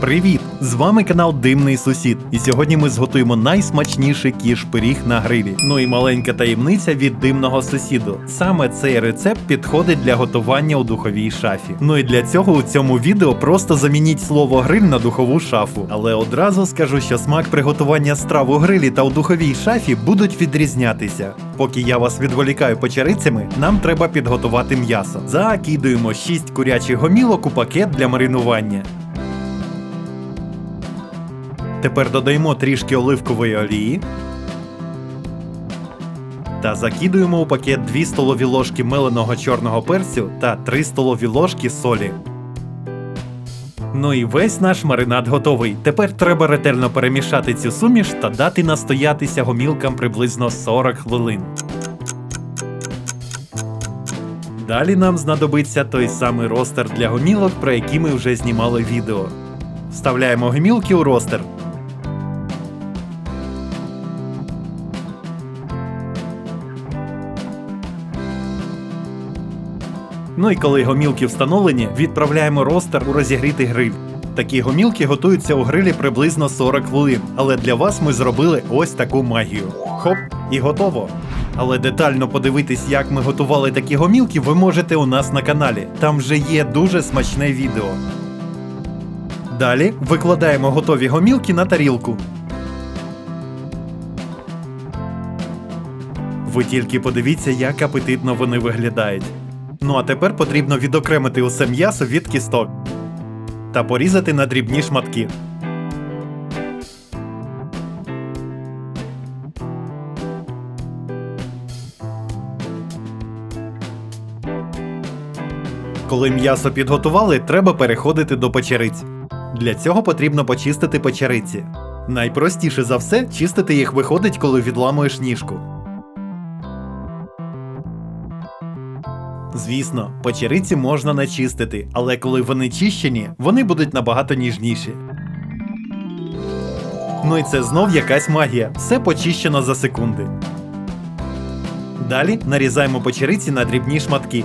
Привіт! З вами канал Димний Сусід. І сьогодні ми зготуємо найсмачніший кіш пиріг на грилі. Ну і маленька таємниця від димного сусіду. Саме цей рецепт підходить для готування у духовій шафі. Ну і для цього у цьому відео просто замініть слово гриль на духову шафу. Але одразу скажу, що смак приготування страв у грилі та у духовій шафі будуть відрізнятися. Поки я вас відволікаю печерицями, нам треба підготувати м'ясо. Закидуємо 6 курячих гомілок у пакет для маринування. Тепер додаємо трішки оливкової олії. Та закидуємо у пакет 2 столові ложки меленого чорного перцю та 3 столові ложки солі. Ну і весь наш маринад готовий. Тепер треба ретельно перемішати цю суміш та дати настоятися гомілкам приблизно 40 хвилин. Далі нам знадобиться той самий ростер для гомілок, про який ми вже знімали відео. Вставляємо гомілки у ростер. Ну і коли гомілки встановлені, відправляємо ростер у розігрітий гриль. Такі гомілки готуються у грилі приблизно 40 хвилин, але для вас ми зробили ось таку магію. Хоп, і готово. Але детально подивитись, як ми готували такі гомілки, ви можете у нас на каналі. Там вже є дуже смачне відео. Далі викладаємо готові гомілки на тарілку. Ви тільки подивіться, як апетитно вони виглядають. Ну а тепер потрібно відокремити усе м'ясо від кісток та порізати на дрібні шматки. Коли м'ясо підготували, треба переходити до печериць. Для цього потрібно почистити печериці. Найпростіше за все чистити їх виходить, коли відламуєш ніжку. Звісно, печериці можна не чистити, але коли вони чищені, вони будуть набагато ніжніші. Ну і це знов якась магія, все почищено за секунди. Далі нарізаємо печериці на дрібні шматки.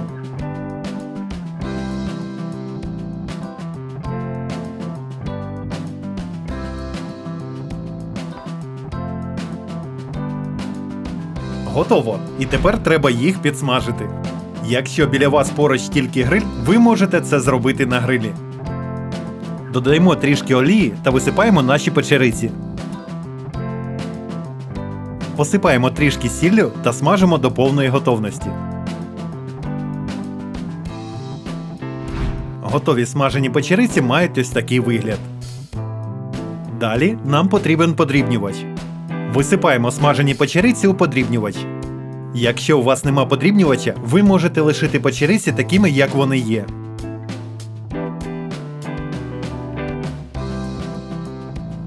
Готово. І тепер треба їх підсмажити. Якщо біля вас поруч тільки гриль, ви можете це зробити на грилі. Додаємо трішки олії та висипаємо наші печериці. Посипаємо трішки сіллю та смажимо до повної готовності. Готові смажені печериці мають ось такий вигляд. Далі нам потрібен подрібнювач. Висипаємо смажені печериці у подрібнювач. Якщо у вас нема подрібнювача, ви можете лишити печериці такими, як вони є.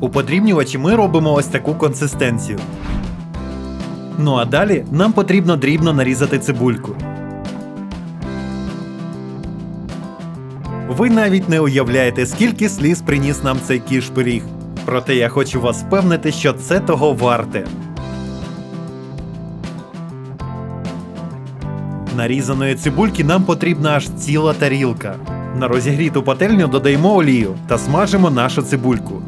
У подрібнювачі ми робимо ось таку консистенцію. Ну а далі нам потрібно дрібно нарізати цибульку. Ви навіть не уявляєте, скільки сліз приніс нам цей кіш пиріг. Проте я хочу вас впевнити, що це того варте. Нарізаної цибульки нам потрібна аж ціла тарілка. На розігріту пательню додаємо олію та смажимо нашу цибульку.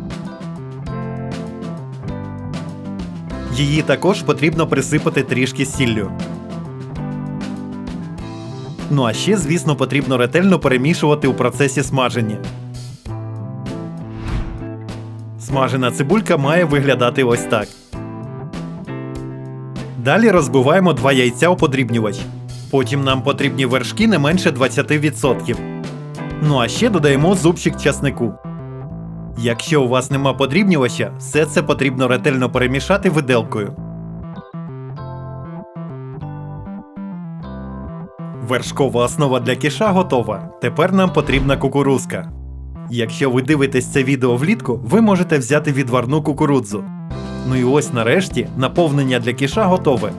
Її також потрібно присипати трішки сіллю. Ну а ще, звісно, потрібно ретельно перемішувати у процесі смаження. Смажена цибулька має виглядати ось так. Далі розбиваємо два яйця у подрібнювач. Потім нам потрібні вершки не менше 20%. Ну а ще додаємо зубчик часнику. Якщо у вас нема подрібнювача, все це потрібно ретельно перемішати виделкою. Вершкова основа для киша готова. Тепер нам потрібна кукурузка. Якщо ви дивитесь це відео влітку, ви можете взяти відварну кукурудзу. Ну і ось нарешті наповнення для киша готове.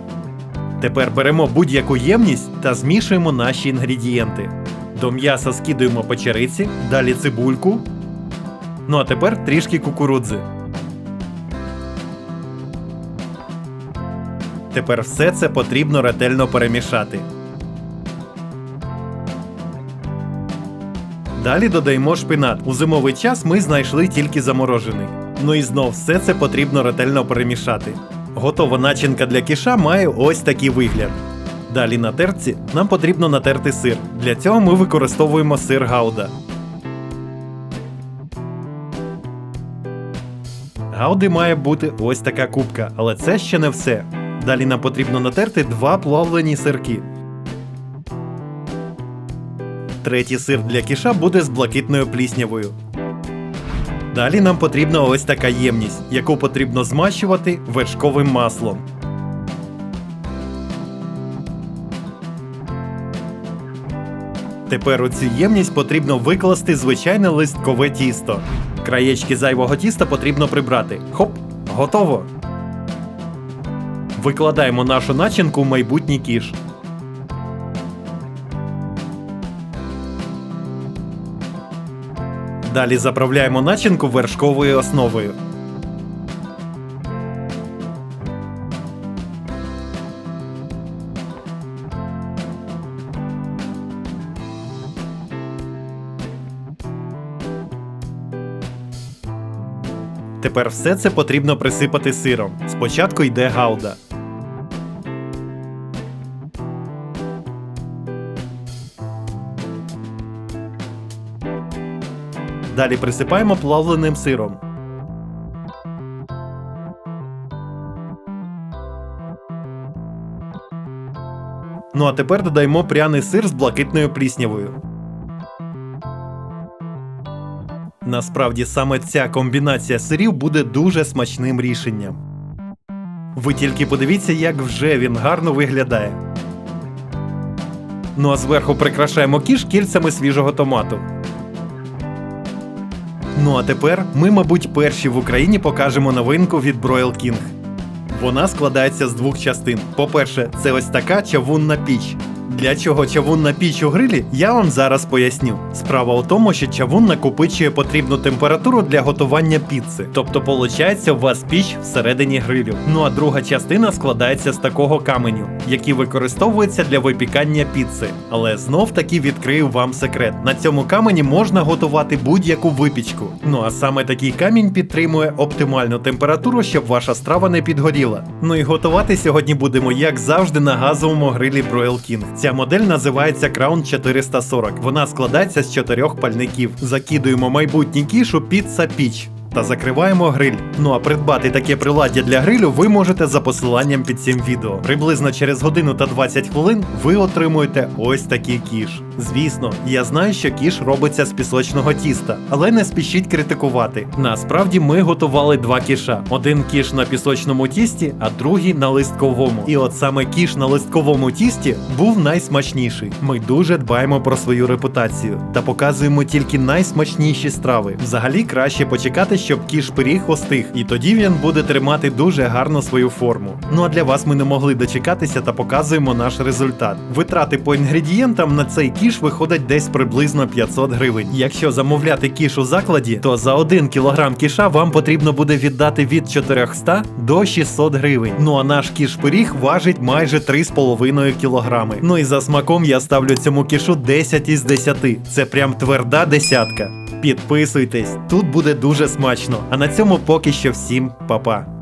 Тепер беремо будь-яку ємність та змішуємо наші інгредієнти. До м'яса скидуємо печериці, далі цибульку. Ну а тепер трішки кукурудзи. Тепер все це потрібно ретельно перемішати. Далі додаємо шпинат. У зимовий час ми знайшли тільки заморожений. Ну і знов все це потрібно ретельно перемішати. Готова начинка для кіша має ось такий вигляд. Далі на терці нам потрібно натерти сир. Для цього ми використовуємо сир гауда. Гауди має бути ось така кубка, але це ще не все. Далі нам потрібно натерти два плавлені сирки. Третій сир для кіша буде з блакитною пліснявою. Далі нам потрібна ось така ємність, яку потрібно змащувати вершковим маслом. Тепер у цю ємність потрібно викласти звичайне листкове тісто. Краєчки зайвого тіста потрібно прибрати. Хоп, готово. Викладаємо нашу начинку в майбутній кіш. Далі заправляємо начинку вершковою основою. Тепер все це потрібно присипати сиром. Спочатку йде гауда. Далі присипаємо плавленим сиром. Ну а тепер додаємо пряний сир з блакитною пліснявою. Насправді саме ця комбінація сирів буде дуже смачним рішенням. Ви тільки подивіться, як вже він гарно виглядає. Ну а зверху прикрашаємо кіш кільцями свіжого томату. Ну а тепер ми, мабуть, перші в Україні покажемо новинку від Broil King. Вона складається з двох частин. По-перше, це ось така чавунна піч. Для чого чавунна піч у грилі, я вам зараз поясню. Справа у тому, що чавун накопичує потрібну температуру для готування піци. Тобто, виходить, у вас піч всередині грилю. Ну а друга частина складається з такого каменю, який використовується для випікання піци. Але знов таки відкрию вам секрет: на цьому камені можна готувати будь-яку випічку. Ну а саме такий камінь підтримує оптимальну температуру, щоб ваша страва не підгоріла. Ну і готувати сьогодні будемо, як завжди, на газовому грилі Broil King. Ця модель називається Crown 440. Вона складається з чотирьох пальників. Закидуємо майбутній кішу під піч. Та закриваємо гриль. Ну а придбати таке приладдя для грилю ви можете за посиланням під цим відео. Приблизно через годину та 20 хвилин ви отримуєте ось такий кіш. Звісно, я знаю, що кіш робиться з пісочного тіста, але не спішіть критикувати. Насправді ми готували два кіша: один кіш на пісочному тісті, а другий на листковому. І от саме кіш на листковому тісті був найсмачніший. Ми дуже дбаємо про свою репутацію та показуємо тільки найсмачніші страви. Взагалі краще почекати, щоб кіш пиріг остиг, і тоді він буде тримати дуже гарно свою форму. Ну а для вас ми не могли дочекатися та показуємо наш результат. Витрати по інгредієнтам на цей кіш виходять десь приблизно 500 гривень. Якщо замовляти кіш у закладі, то за 1 кілограм кіша вам потрібно буде віддати від 400 до 600 гривень. Ну а наш кіш пиріг важить майже 3,5 кілограми. Ну і за смаком я ставлю цьому кішу 10 із 10. Це прям тверда десятка. Підписуйтесь, тут буде дуже смачно. А на цьому поки що всім па-па.